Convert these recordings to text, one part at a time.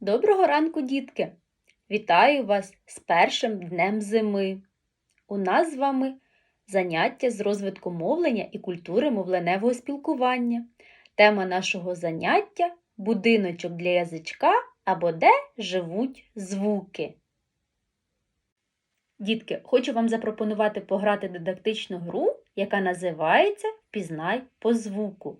Доброго ранку, дітки! Вітаю вас з першим днем зими. У нас з вами заняття з розвитку мовлення і культури мовленевого спілкування. Тема нашого заняття будиночок для язичка або де живуть звуки. Дітки, хочу вам запропонувати пограти дидактичну гру, яка називається Впізнай по звуку.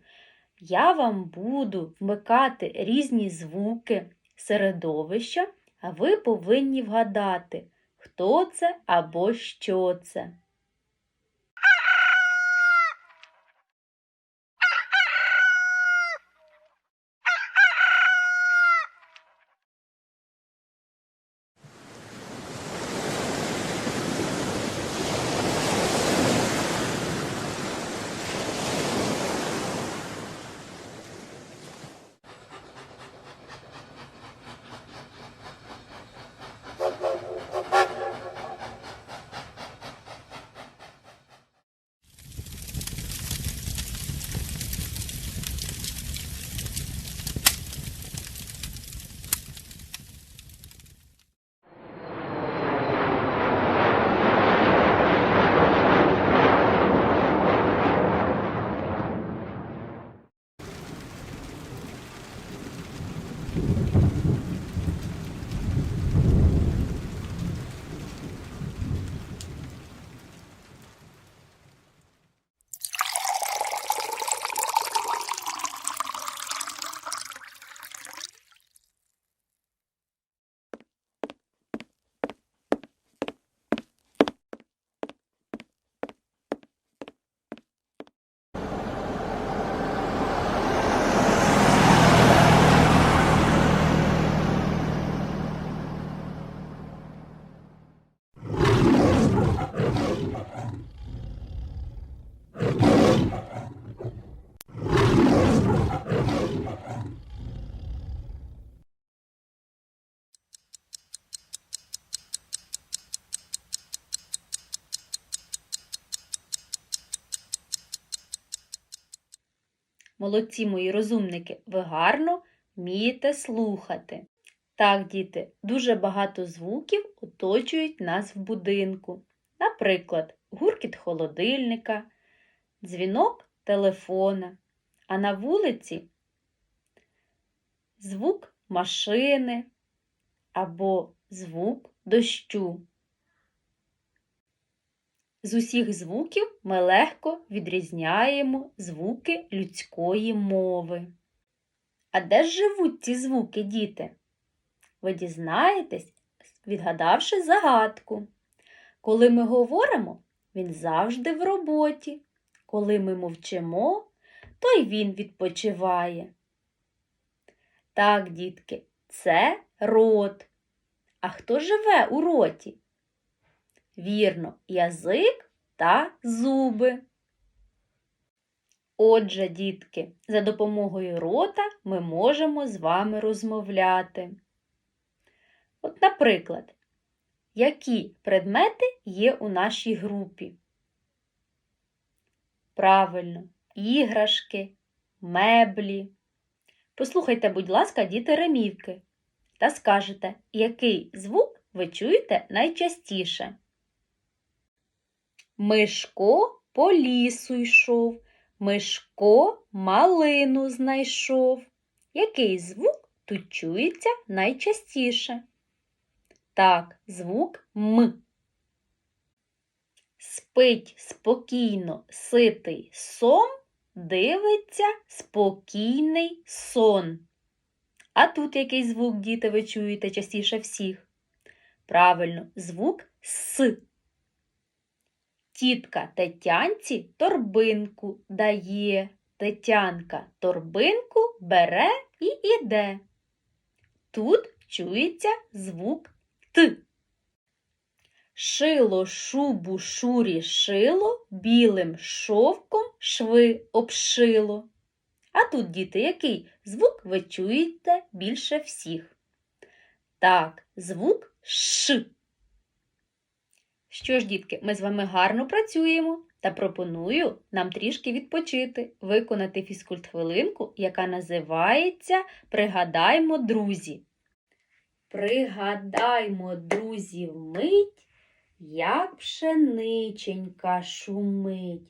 Я вам буду вмикати різні звуки середовища, а ви повинні вгадати, хто це або що це. Молодці мої розумники, ви гарно вмієте слухати. Так, діти, дуже багато звуків оточують нас в будинку. Наприклад, гуркіт холодильника, дзвінок телефона, а на вулиці звук машини або звук дощу. З усіх звуків ми легко відрізняємо звуки людської мови. А де ж живуть ці звуки, діти? Ви дізнаєтесь, відгадавши загадку. Коли ми говоримо, він завжди в роботі. Коли ми мовчимо, то й він відпочиває. Так, дітки, це рот. А хто живе у роті? Вірно, язик та зуби. Отже, дітки, за допомогою рота ми можемо з вами розмовляти. От, наприклад, які предмети є у нашій групі? Правильно, іграшки, меблі. Послухайте, будь ласка, діти ремівки та скажете, який звук ви чуєте найчастіше. Мишко по лісу йшов, Мишко малину знайшов. Який звук тут чується найчастіше? Так, звук М. Спить спокійно ситий сом, дивиться спокійний сон. А тут який звук, діти, ви чуєте частіше всіх? Правильно, звук С. Тітка Тетянці торбинку дає. Тетянка торбинку бере і іде. Тут чується звук Т. Шило шубу шурі шило, білим шовком шви обшило. А тут, діти, який звук ви чуєте більше всіх? Так, звук Ш. Що ж, дітки, ми з вами гарно працюємо та пропоную нам трішки відпочити, виконати фізкульт-хвилинку, яка називається Пригадаймо, друзі. Пригадаймо, друзі, вмить, як пшениченька шумить.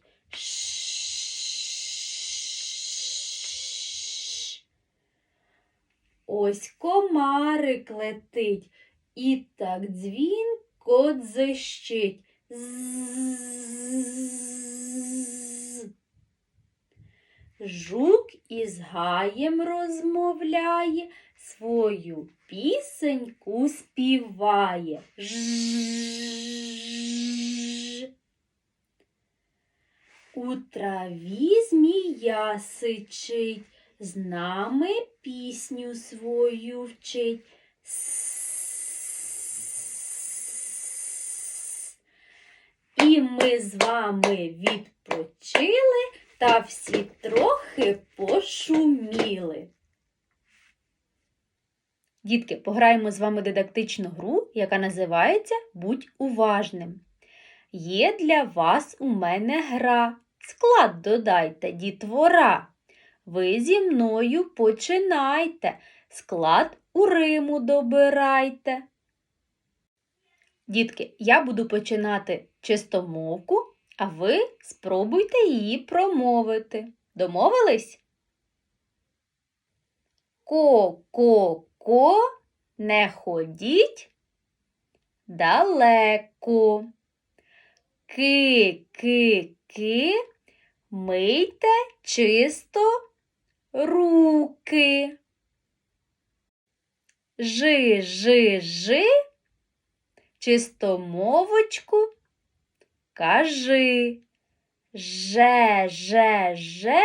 Ось комарик летить і так дзвінко дзищить. З. Жук із гаєм розмовляє, свою пісеньку співає. Ж. У траві змія сичить, з нами пісню свою вчить. І ми з вами відпочили та всі трохи пошуміли. Дітки, пограємо з вами дидактичну гру, яка називається Будь уважним. Є для вас у мене гра. Склад додайте, дітвора. Ви зі мною починайте, склад у Риму добирайте. Дітки, я буду починати чистомовку, а ви спробуйте її промовити. Домовились? Ко-ко-ко, не ходіть далеко. Ки-ки-ки, мийте чисто руки. Жи-жи-жи, чистомовочку кажи. Же-же-же,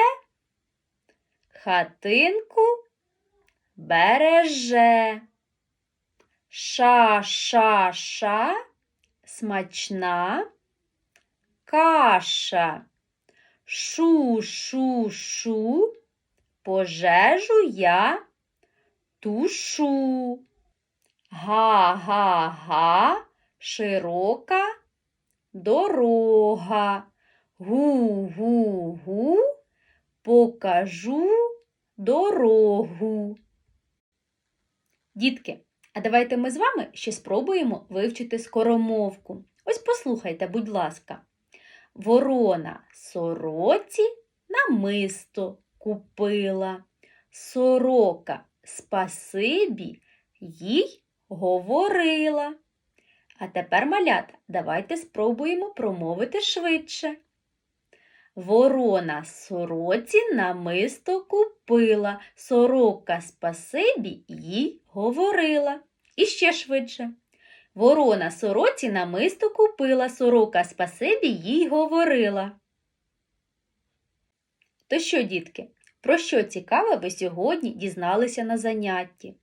хатинку береже. Ша-ша-ша, смачна каша. Шу-шу-шу, пожежу я тушу. Га-га-га, широка дорога. Гу-гу-гу, покажу дорогу. Дітки, а давайте ми з вами ще спробуємо вивчити скоромовку. Ось послухайте, будь ласка. Ворона сороці намисто купила. Сорока спасибі їй говорила. А тепер, малята, давайте спробуємо промовити швидше. Ворона сороці намисто купила, сорока спасибі їй говорила. І ще швидше. Ворона сороці намисто купила, сорока спасибі їй говорила. То що, дітки, про що цікаве ви сьогодні дізналися на занятті?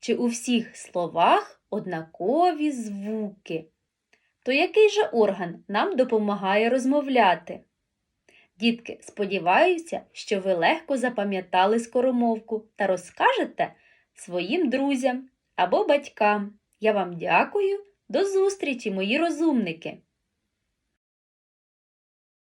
Чи у всіх словах однакові звуки? То який же орган нам допомагає розмовляти? Дітки, сподіваюся, що ви легко запам'ятали скоромовку та розкажете своїм друзям або батькам. Я вам дякую. До зустрічі, мої розумники!